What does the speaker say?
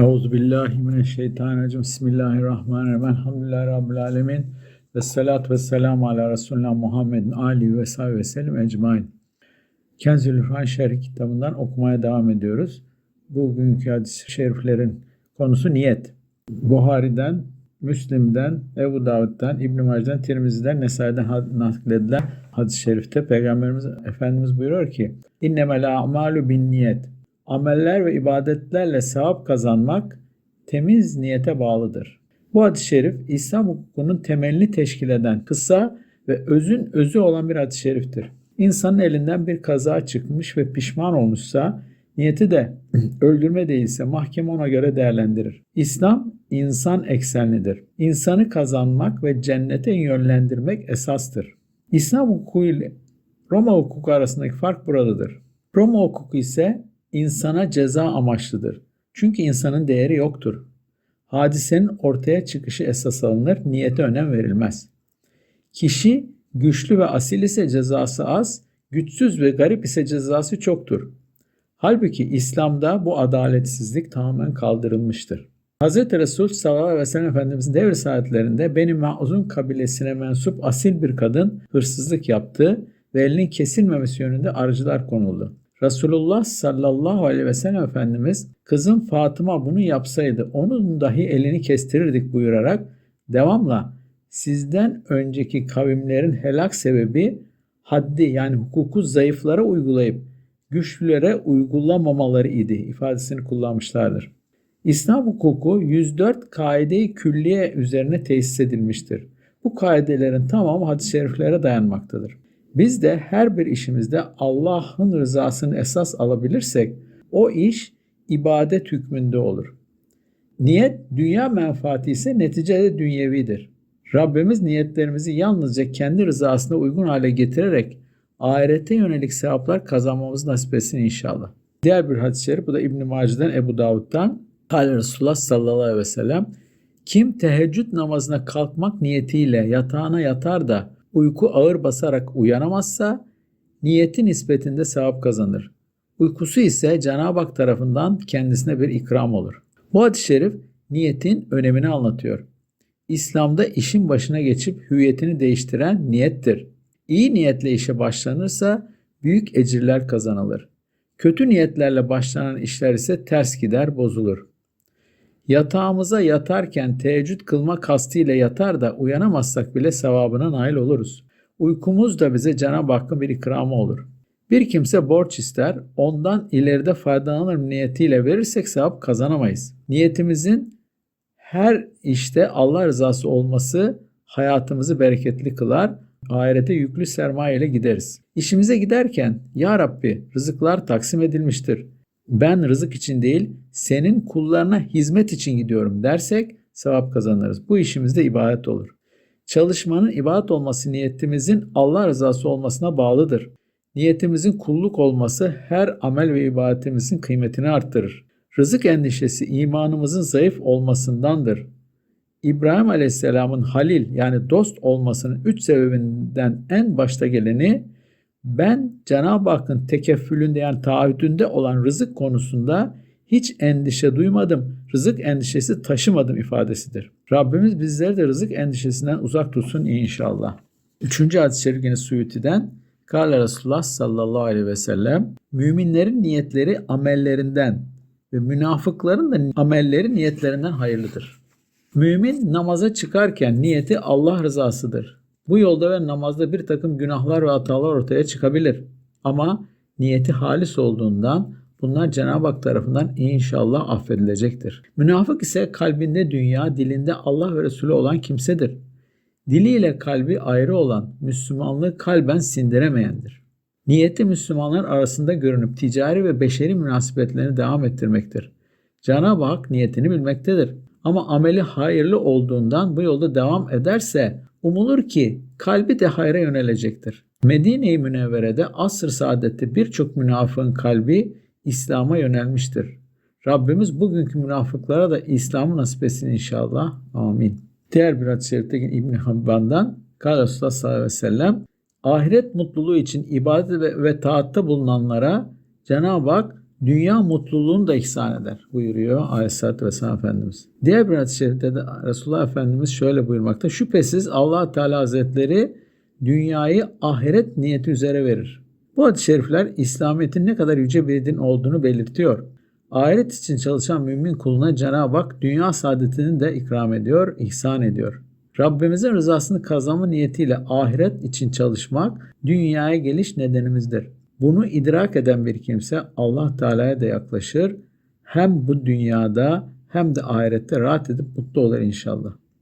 Euzu billahi mineşşeytanirracim. Bismillahirrahmanirrahim. Elhamdülillahi rabbil alamin. Ve salatu ve selamu ala Resulina Muhammedin ali ve sahibi ve sellem ecmain. Kenzül İrfan Şerh kitabından okumaya devam ediyoruz. Bugünkü hadis-i şeriflerin konusu niyet. Buhari'den, Müslim'den, Ebu Davud'dan, İbn-i Mace'den, Tirmizi'den, Nesai'den nakledilen hadis-i şerifte Peygamberimiz Efendimiz buyuruyor ki İnnemel a'malu bin niyet. Ameller ve ibadetlerle sevap kazanmak temiz niyete bağlıdır. Bu hadis-i şerif İslam hukukunun temelini teşkil eden kısa ve özün özü olan bir hadis-i şeriftir. İnsanın elinden bir kaza çıkmış ve pişman olmuşsa niyeti de öldürme değilse mahkeme ona göre değerlendirir. İslam insan eksenlidir. İnsanı kazanmak ve cennete yönlendirmek esastır. İslam hukuku ile Roma hukuku arasındaki fark buradadır. Roma hukuku ise insana ceza amaçlıdır. Çünkü insanın değeri yoktur. Hadisenin ortaya çıkışı esas alınır, niyete önem verilmez. Kişi güçlü ve asil ise cezası az, güçsüz ve garip ise cezası çoktur. Halbuki İslam'da bu adaletsizlik tamamen kaldırılmıştır. Hz. Resul sallallahu aleyhi ve sellem Efendimizin devir saatlerinde Beni Ma'uzun kabilesine mensup asil bir kadın hırsızlık yaptı ve elinin kesilmemesi yönünde arıcılar konuldu. Resulullah sallallahu aleyhi ve sellem Efendimiz kızım Fatıma bunu yapsaydı onun dahi elini kestirirdik buyurarak devamla sizden önceki kavimlerin helak sebebi haddi yani hukuku zayıflara uygulayıp güçlülere uygulamamaları idi ifadesini kullanmışlardır. İslam hukuku 104 kaide-i külliye üzerine tesis edilmiştir. Bu kaidelerin tamamı hadis-i şeriflere dayanmaktadır. Biz de her bir işimizde Allah'ın rızasını esas alabilirsek o iş ibadet hükmünde olur. Niyet dünya menfaati ise neticede dünyevidir. Rabbimiz niyetlerimizi yalnızca kendi rızasına uygun hale getirerek ahirete yönelik sevaplar kazanmamızı nasip etsin inşallah. Diğer bir hadis-i şerif bu da İbn-i Mace'den Ebu Davud'dan Kale Resulullah sallallahu aleyhi ve sellem kim teheccüd namazına kalkmak niyetiyle yatağına yatar da uyku ağır basarak uyanamazsa niyeti nispetinde sevap kazanır. Uykusu ise Cenab-ı Hak tarafından kendisine bir ikram olur. Bu hadis-i şerif niyetin önemini anlatıyor. İslam'da işin başına geçip hüviyetini değiştiren niyettir. İyi niyetle işe başlanırsa büyük ecirler kazanılır. Kötü niyetlerle başlanan işler ise ters gider, bozulur. Yatağımıza yatarken teheccüd kılma kastıyla yatar da uyanamazsak bile sevabına nail oluruz. Uykumuz da bize Cenab-ı Hakk'ın bir ikramı olur. Bir kimse borç ister, ondan ileride faydalanır niyetiyle verirsek sevap kazanamayız. Niyetimizin her işte Allah rızası olması hayatımızı bereketli kılar, ahirete yüklü sermaye ile gideriz. İşimize giderken Ya Rabbi rızıklar taksim edilmiştir. Ben rızık için değil senin kullarına hizmet için gidiyorum dersek sevap kazanırız. Bu işimizde ibadet olur. Çalışmanın ibadet olması niyetimizin Allah rızası olmasına bağlıdır. Niyetimizin kulluk olması her amel ve ibadetimizin kıymetini arttırır. Rızık endişesi imanımızın zayıf olmasındandır. İbrahim Aleyhisselam'ın halil yani dost olmasının üç sebebinden en başta geleni ben Cenab-ı Hakk'ın tekeffülünde yani taahhüdünde olan rızık konusunda hiç endişe duymadım, rızık endişesi taşımadım ifadesidir. Rabbimiz bizleri de rızık endişesinden uzak tutsun inşallah. Üçüncü hadis-i şerif yine Suyuti'den Kale Resulullah sallallahu aleyhi ve sellem müminlerin niyetleri amellerinden ve münafıkların da amelleri niyetlerinden hayırlıdır. Mümin namaza çıkarken niyeti Allah rızasıdır. Bu yolda ve namazda bir takım günahlar ve hatalar ortaya çıkabilir. Ama niyeti halis olduğundan bunlar Cenab-ı Hak tarafından inşallah affedilecektir. Münafık ise kalbinde dünya, dilinde Allah ve Resulü olan kimsedir. Diliyle kalbi ayrı olan Müslümanlığı kalben sindiremeyendir. Niyeti Müslümanlar arasında görünüp ticari ve beşeri münasebetlerini devam ettirmektir. Cenab-ı Hak niyetini bilmektedir. Ama ameli hayırlı olduğundan bu yolda devam ederse umulur ki kalbi de hayra yönelecektir. Medine-i Münevvere'de asr saadette birçok münafığın kalbi İslam'a yönelmiştir. Rabbimiz bugünkü münafıklara da İslam'ı nasip etsin inşallah. Amin. Diğer bir hadis-i şerifte İbn Habban'dan Kâle Resulullah sallallahu aleyhi ve sellem ahiret mutluluğu için ibadet ve, ve taatta bulunanlara Cenab-ı Hak dünya mutluluğunu da ihsan eder buyuruyor Aleyhisselatü Vesselam Efendimiz. Diğer bir hadis-i şerifte de Resulullah Efendimiz şöyle buyurmakta. Şüphesiz allah Teala Hazretleri dünyayı ahiret niyeti üzere verir. Bu hadis-i şerifler İslamiyet'in ne kadar yüce bir din olduğunu belirtiyor. Ahiret için çalışan mümin kuluna Cenab-ı Hak dünya saadetini de ikram ediyor, ihsan ediyor. Rabbimizin rızasını kazanma niyetiyle ahiret için çalışmak dünyaya geliş nedenimizdir. Bunu idrak eden bir kimse Allah Teala'ya da yaklaşır. Hem bu dünyada hem de ahirette rahat edip mutlu olur inşallah.